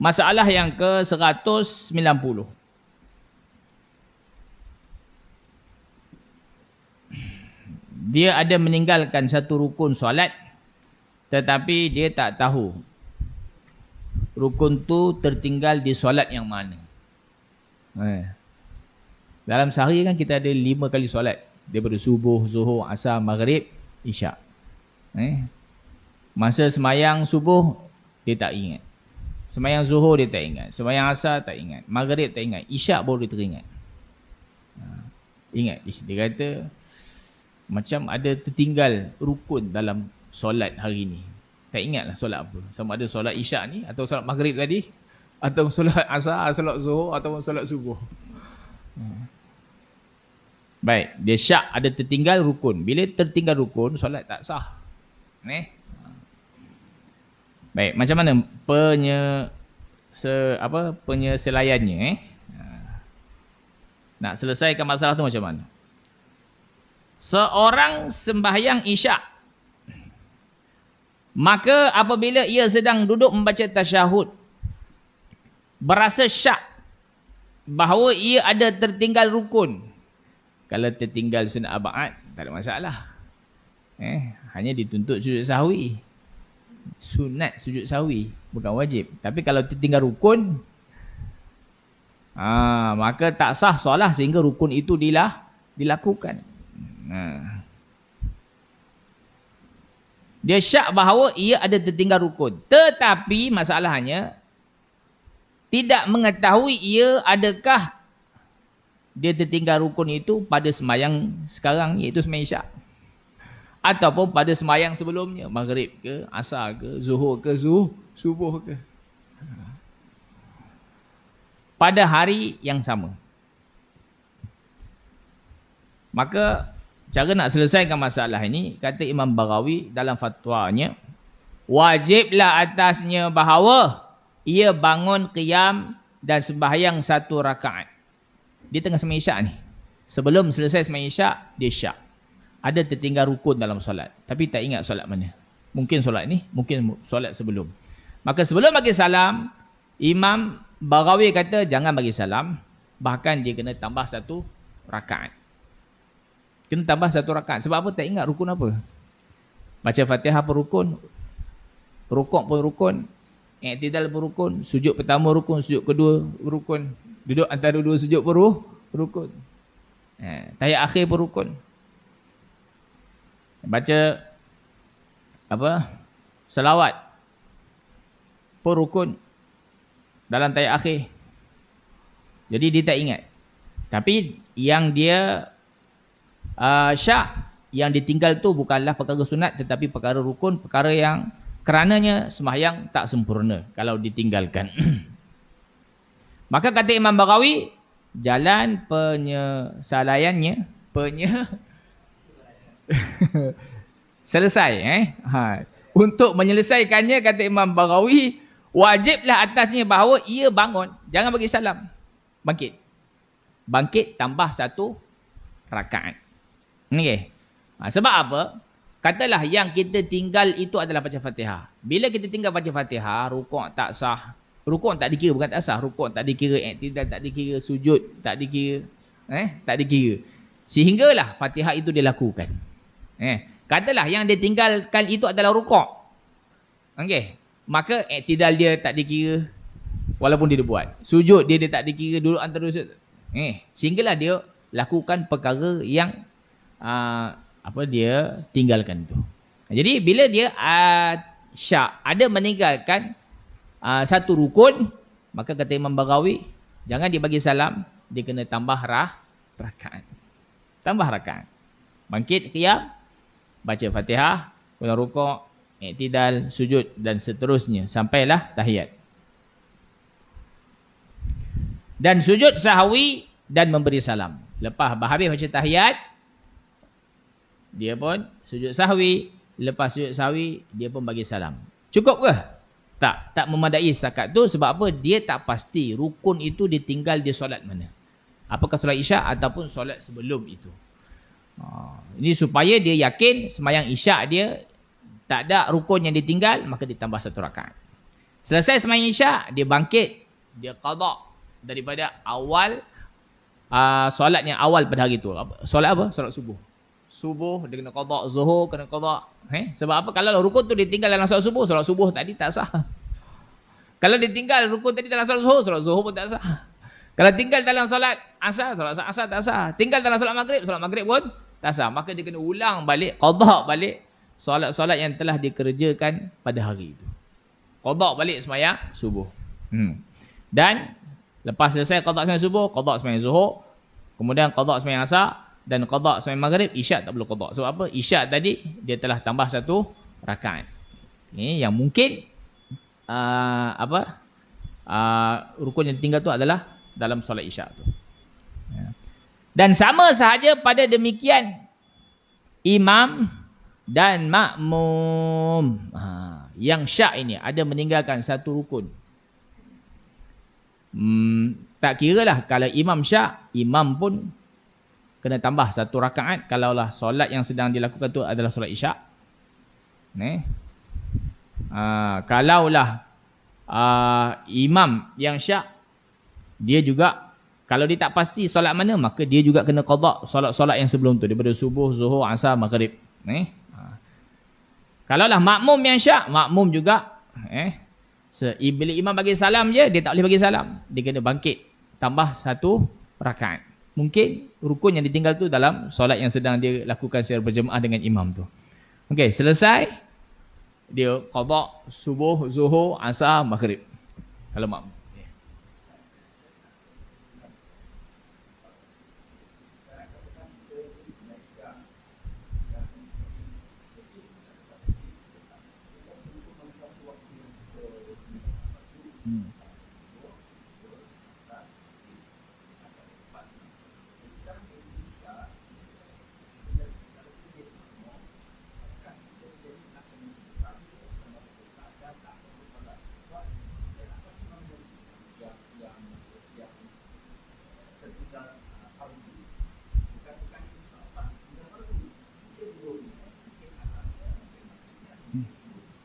Masalah yang ke-190. Dia ada meninggalkan satu rukun solat tetapi dia tak tahu rukun tu tertinggal di solat yang mana. Eh. Dalam sehari kan kita ada lima kali solat. Daripada subuh, zuhur, asar, maghrib, isyak. Eh. Masa semayang subuh, dia tak ingat. Semayang zuhur dia tak ingat. Semayang asar tak ingat. Maghrib tak ingat. Isyak baru dia teringat. Ha. Ingat. Dia kata, macam ada tertinggal rukun dalam solat hari ni. Tak ingatlah solat apa. Sama ada solat isyak ni atau solat maghrib tadi. Atau solat asar, solat zuhur atau solat subuh. Hmm. Baik, dia syak ada tertinggal rukun. Bila tertinggal rukun, solat tak sah. Ni. Baik, macam mana penye se apa penyelesaiannya eh? Nak selesaikan masalah tu macam mana? Seorang sembahyang isyak Maka apabila ia sedang duduk membaca tasyahud berasa syak bahawa ia ada tertinggal rukun. Kalau tertinggal sunat abad tak ada masalah. Eh, hanya dituntut sujud sahwi. Sunat sujud sahwi bukan wajib. Tapi kalau tertinggal rukun ah maka tak sah solat sehingga rukun itu dilah dilakukan. Nah. Dia syak bahawa ia ada tertinggal rukun. Tetapi masalahnya, tidak mengetahui ia adakah dia tertinggal rukun itu pada semayang sekarang iaitu semayang syak. Ataupun pada semayang sebelumnya. Maghrib ke, asar ke, zuhur ke, zuh, subuh ke. Pada hari yang sama. Maka Cara nak selesaikan masalah ini, kata Imam Barawi dalam fatwanya, wajiblah atasnya bahawa ia bangun qiyam dan sembahyang satu rakaat. Dia tengah sembahyang isyak ni. Sebelum selesai sembahyang isyak, dia syak. Ada tertinggal rukun dalam solat. Tapi tak ingat solat mana. Mungkin solat ni, mungkin solat sebelum. Maka sebelum bagi salam, Imam Barawi kata jangan bagi salam. Bahkan dia kena tambah satu rakaat. Kena tambah satu rakaat. Sebab apa? Tak ingat rukun apa. Baca fatihah pun rukun. Rukuk pun rukun. Iktidal pun rukun. Sujud pertama rukun. Sujud kedua rukun. Duduk antara dua sujud pun rukun. Eh, tayat akhir pun rukun. Baca apa? Selawat pun rukun. Dalam tayat akhir. Jadi dia tak ingat. Tapi yang dia uh, syak yang ditinggal tu bukanlah perkara sunat tetapi perkara rukun, perkara yang kerananya sembahyang tak sempurna kalau ditinggalkan. Maka kata Imam Bagawi, jalan penyelesaiannya, penye selesai eh. Ha. Untuk menyelesaikannya kata Imam Bagawi, wajiblah atasnya bahawa ia bangun, jangan bagi salam. Bangkit. Bangkit tambah satu rakaat. Okay. Ha, sebab apa? Katalah yang kita tinggal itu adalah baca fatihah. Bila kita tinggal baca fatihah, rukuk tak sah. Rukuk tak dikira, bukan tak sah. Rukuk tak dikira, tidak tak dikira, sujud tak dikira. Eh, tak dikira. Sehinggalah fatihah itu dilakukan. Eh, katalah yang dia tinggalkan itu adalah rukuk. Okay. Maka iktidal dia tak dikira walaupun dia buat. Sujud dia, dia tak dikira dulu antara sujud. Eh, sehinggalah dia lakukan perkara yang uh, apa dia tinggalkan tu. Jadi bila dia uh, syak ada meninggalkan uh, satu rukun, maka kata Imam Bagawi, jangan dia bagi salam, dia kena tambah rah rakaat. Tambah rakaat. Bangkit qiyam, baca Fatihah, kemudian rukuk, iktidal, sujud dan seterusnya sampailah tahiyat. Dan sujud sahwi dan memberi salam. Lepas habis baca tahiyat, dia pun sujud sahwi. Lepas sujud sahwi, dia pun bagi salam. Cukup ke? Tak. Tak memadai setakat tu sebab apa? Dia tak pasti rukun itu ditinggal di solat mana. Apakah solat isyak ataupun solat sebelum itu. Ha, ini supaya dia yakin semayang isyak dia tak ada rukun yang ditinggal, maka ditambah satu rakaat. Selesai semayang isyak, dia bangkit, dia qada daripada awal uh, solat yang awal pada hari tu. Solat apa? Solat subuh. Subuh dia kena qada, zuhur kena qada. Eh? Sebab apa? Kalau rukun tu ditinggal dalam solat subuh, solat subuh tadi tak sah. Kalau ditinggal rukun tadi dalam solat zuhur, solat zuhur pun tak sah. Kalau tinggal dalam solat asar, solat asar tak sah. Tinggal dalam solat maghrib, solat maghrib pun tak sah. Maka dia kena ulang balik, qada balik solat-solat yang telah dikerjakan pada hari itu. Qada balik semayang subuh. Hmm. Dan lepas selesai qada semayang subuh, qada semayang zuhur, kemudian qada semayang asar dan qada semayang maghrib, isyak tak perlu qada. Sebab apa? Isyak tadi dia telah tambah satu rakaat. Ini yang mungkin uh, apa? Uh, rukun yang tinggal tu adalah dalam solat isyak tu. Ya. Dan sama sahaja pada demikian imam dan makmum. Ha, yang syak ini ada meninggalkan satu rukun. Hmm, tak kira lah kalau imam syak, imam pun kena tambah satu rakaat kalaulah solat yang sedang dilakukan tu adalah solat isyak. Ni. Ha, kalaulah uh, imam yang syak dia juga kalau dia tak pasti solat mana maka dia juga kena qada solat-solat yang sebelum tu daripada subuh, zuhur, asar, maghrib. Eh? Ha. Kalaulah makmum yang syak, makmum juga eh bila imam bagi salam je dia tak boleh bagi salam. Dia kena bangkit tambah satu rakaat. Mungkin rukun yang ditinggal tu dalam solat yang sedang dia lakukan secara berjemaah dengan imam tu. Okey, selesai dia qada subuh, zuhur, asar, maghrib. Kalau makmum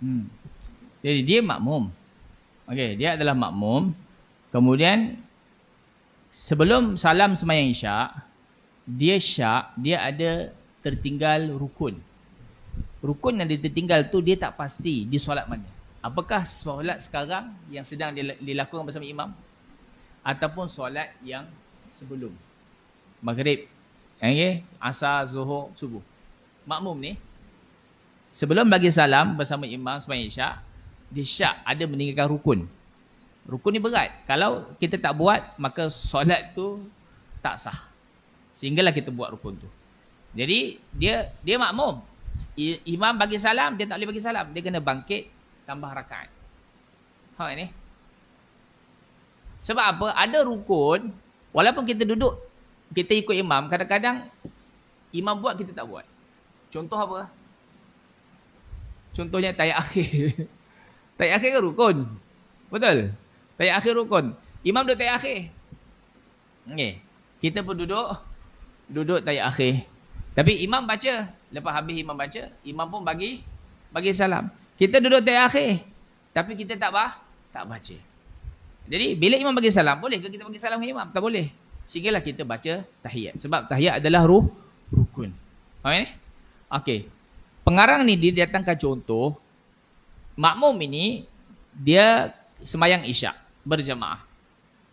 Hmm. Jadi dia makmum. Okey, dia adalah makmum. Kemudian sebelum salam sembahyang isyak, dia syak, dia ada tertinggal rukun. Rukun yang dia tertinggal tu dia tak pasti di solat mana. Apakah solat sekarang yang sedang dilakukan bersama imam ataupun solat yang sebelum maghrib, okey, asar, zuhur, subuh. Makmum ni sebelum bagi salam bersama imam sembahyang isyak, dia syak ada meninggalkan rukun. Rukun ni berat. Kalau kita tak buat, maka solat tu tak sah. Sehinggalah kita buat rukun tu. Jadi, dia dia makmum. imam bagi salam, dia tak boleh bagi salam. Dia kena bangkit, tambah rakaat. Ha ini. Sebab apa? Ada rukun, walaupun kita duduk, kita ikut imam, kadang-kadang imam buat, kita tak buat. Contoh apa? Contohnya tayat akhir. tayat akhir ke rukun? Betul? Tayat akhir rukun. Imam duduk tayat akhir. Okay. Kita pun duduk. Duduk tayat akhir. Tapi imam baca. Lepas habis imam baca. Imam pun bagi. Bagi salam. Kita duduk tayat akhir. Tapi kita tak bah, tak baca. Jadi bila imam bagi salam. Boleh ke kita bagi salam ke imam? Tak boleh. Sehinggalah kita baca tahiyat. Sebab tahiyat adalah ruh, rukun. Faham ni? Okey pengarang ni dia datangkan contoh makmum ini dia semayang isyak berjemaah.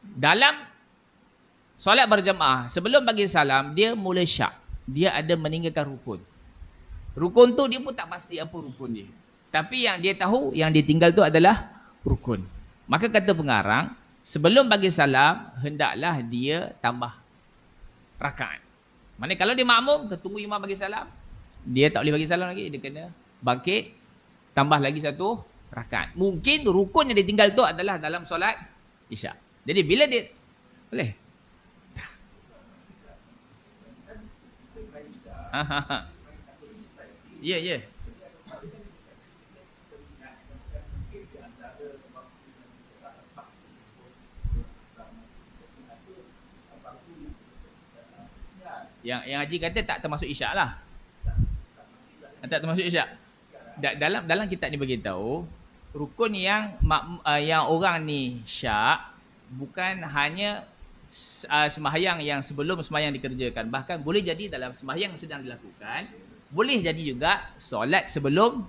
Dalam solat berjemaah sebelum bagi salam dia mula syak. Dia ada meninggalkan rukun. Rukun tu dia pun tak pasti apa rukun dia. Tapi yang dia tahu yang dia tinggal tu adalah rukun. Maka kata pengarang sebelum bagi salam hendaklah dia tambah rakaat. Mana kalau dia makmum tunggu imam bagi salam dia tak boleh bagi salam lagi. Dia kena bangkit tambah lagi satu rakaat. Mungkin rukun yang ditinggal tu adalah dalam solat isyak. Jadi bila dia boleh? Ya ya. Yang yang haji kata tak termasuk isyak lah tak termasuk isyak. Dalam dalam kitab ni bagi tahu rukun yang uh, yang orang ni syak bukan hanya uh, sembahyang yang sebelum sembahyang dikerjakan. Bahkan boleh jadi dalam sembahyang sedang dilakukan boleh jadi juga solat sebelum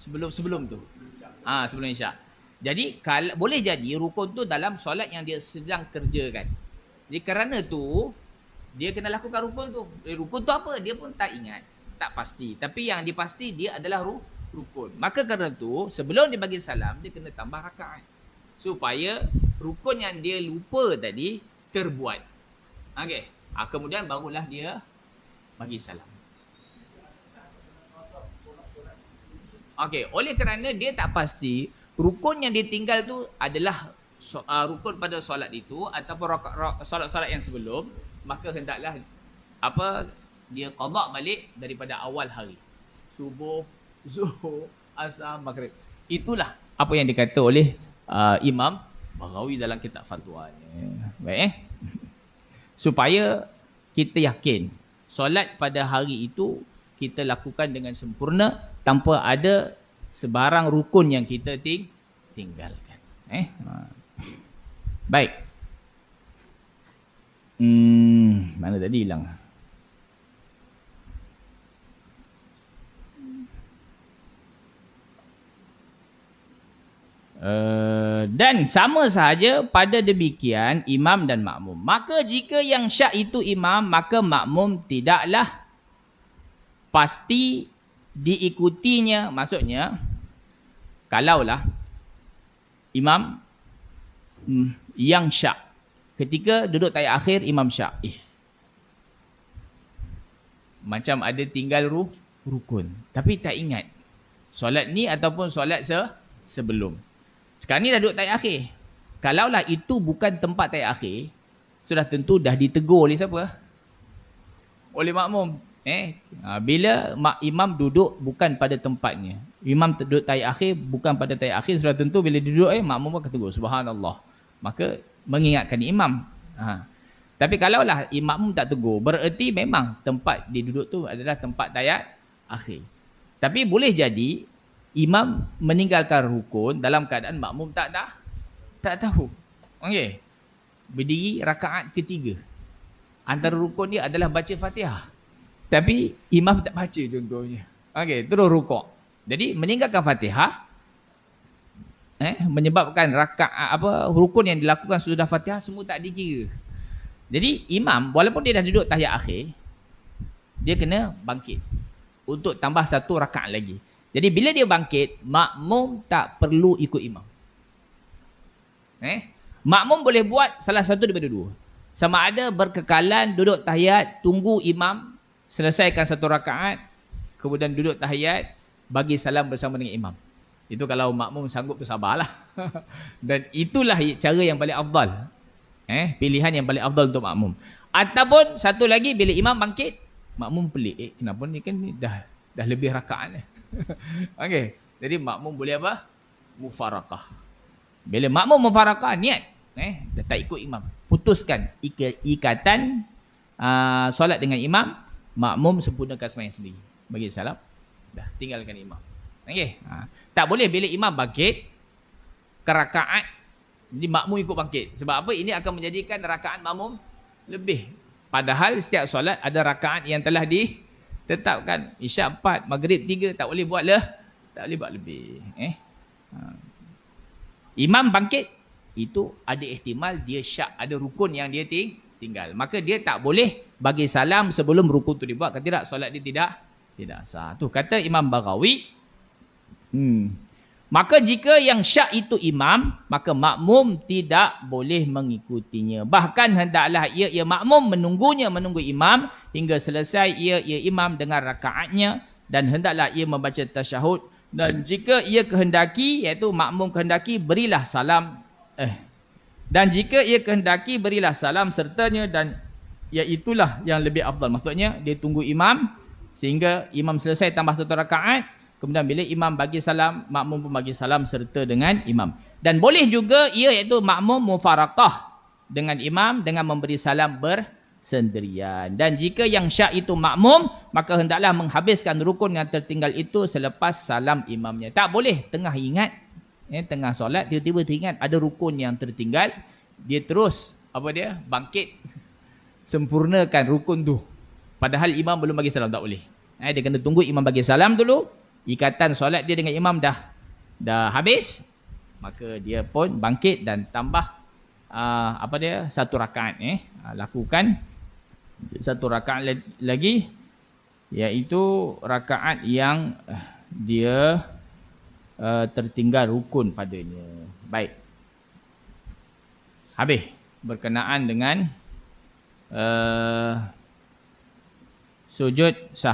sebelum sebelum tu. Ha, sebelum isyak. Jadi kalau boleh jadi rukun tu dalam solat yang dia sedang kerjakan. Jadi kerana tu dia kena lakukan rukun tu. Rukun tu apa? Dia pun tak ingat tak pasti tapi yang dipasti dia adalah rukun maka kerana tu sebelum dia bagi salam dia kena tambah rakaat supaya rukun yang dia lupa tadi terbuat. Okey. Ha, kemudian barulah dia bagi salam. Okey, oleh kerana dia tak pasti rukun yang ditinggal tu adalah so, uh, rukun pada solat itu ataupun solat-solat yang sebelum, maka hendaklah apa dia qada balik daripada awal hari. Subuh, zuhur, asar, maghrib. Itulah apa yang dikata oleh uh, Imam Baghawi dalam kitab fatwanya. Baik eh? Supaya kita yakin solat pada hari itu kita lakukan dengan sempurna tanpa ada sebarang rukun yang kita ting tinggalkan. Eh? Ha. Baik. Hmm, mana tadi hilang? Uh, dan sama sahaja pada demikian imam dan makmum. Maka jika yang syak itu imam, maka makmum tidaklah pasti diikutinya. Maksudnya, kalaulah imam mm, yang syak. Ketika duduk tayat akhir, imam syak. Eh. Macam ada tinggal ruh, rukun. Tapi tak ingat. Solat ni ataupun solat se sebelum. Sekarang ni dah duduk tayyat akhir. Kalaulah itu bukan tempat tayyat akhir, sudah tentu dah ditegur oleh siapa? Oleh makmum. Eh, ha, bila mak imam duduk bukan pada tempatnya. Imam duduk tayyat akhir bukan pada tayyat akhir, sudah tentu bila duduk eh makmum akan tegur subhanallah. Maka mengingatkan imam. Ha. Tapi kalaulah imam tak tegur, bererti memang tempat dia duduk tu adalah tempat tayyat akhir. Tapi boleh jadi imam meninggalkan rukun dalam keadaan makmum tak dah tak tahu. Okey. Berdiri rakaat ketiga. Antara rukun dia adalah baca Fatihah. Tapi imam tak baca contohnya. Okey, terus rukuk. Jadi meninggalkan Fatihah eh menyebabkan rakaat apa rukun yang dilakukan sudah Fatihah semua tak dikira. Jadi imam walaupun dia dah duduk tahiyat akhir dia kena bangkit untuk tambah satu rakaat lagi. Jadi bila dia bangkit, makmum tak perlu ikut imam. Eh? Makmum boleh buat salah satu daripada dua. Sama ada berkekalan duduk tahiyat, tunggu imam selesaikan satu rakaat, kemudian duduk tahiyat, bagi salam bersama dengan imam. Itu kalau makmum sanggup bersabarlah. Dan itulah cara yang paling afdal. Eh, pilihan yang paling afdal untuk makmum. Ataupun satu lagi bila imam bangkit, makmum pelik. Eh, kenapa ni kan ni dah dah lebih rakaat ni. Okey. Jadi makmum boleh apa? Mufarakah. Bila makmum mufarakah niat, eh, dah tak ikut imam. Putuskan ikatan uh, solat dengan imam, makmum sempurnakan sembahyang sendiri. Bagi salam, dah tinggalkan imam. Okey. Ha. Tak boleh bila imam bangkit ke rakaat jadi makmum ikut bangkit. Sebab apa? Ini akan menjadikan rakaat makmum lebih. Padahal setiap solat ada rakaat yang telah di tetapkan isyak empat, maghrib tiga, tak boleh buat lah. Tak boleh buat lebih. Eh? Ha. Imam bangkit, itu ada ihtimal dia syak, ada rukun yang dia ting tinggal. Maka dia tak boleh bagi salam sebelum rukun tu dibuat. Kata tidak, solat dia tidak tidak sah. Tu kata Imam Baghawi. Hmm. Maka jika yang syak itu imam, maka makmum tidak boleh mengikutinya. Bahkan hendaklah ia, ia makmum menunggunya, menunggu imam hingga selesai ia, ia imam dengan rakaatnya dan hendaklah ia membaca tasyahud. Dan jika ia kehendaki, iaitu makmum kehendaki, berilah salam. Eh. Dan jika ia kehendaki, berilah salam sertanya dan iaitulah yang lebih afdal. Maksudnya, dia tunggu imam sehingga imam selesai tambah satu rakaat. Kemudian bila imam bagi salam, makmum pun bagi salam serta dengan imam. Dan boleh juga ia iaitu makmum mufarakah dengan imam dengan memberi salam bersendirian. Dan jika yang syak itu makmum, maka hendaklah menghabiskan rukun yang tertinggal itu selepas salam imamnya. Tak boleh tengah ingat eh, tengah solat tiba-tiba teringat ada rukun yang tertinggal dia terus apa dia bangkit sempurnakan rukun tu padahal imam belum bagi salam tak boleh eh, dia kena tunggu imam bagi salam dulu ikatan solat dia dengan imam dah dah habis maka dia pun bangkit dan tambah uh, apa dia satu rakaat eh uh, lakukan satu rakaat lagi iaitu rakaat yang uh, dia uh, tertinggal rukun padanya. Baik. Habis berkenaan dengan uh, sujud sahwi.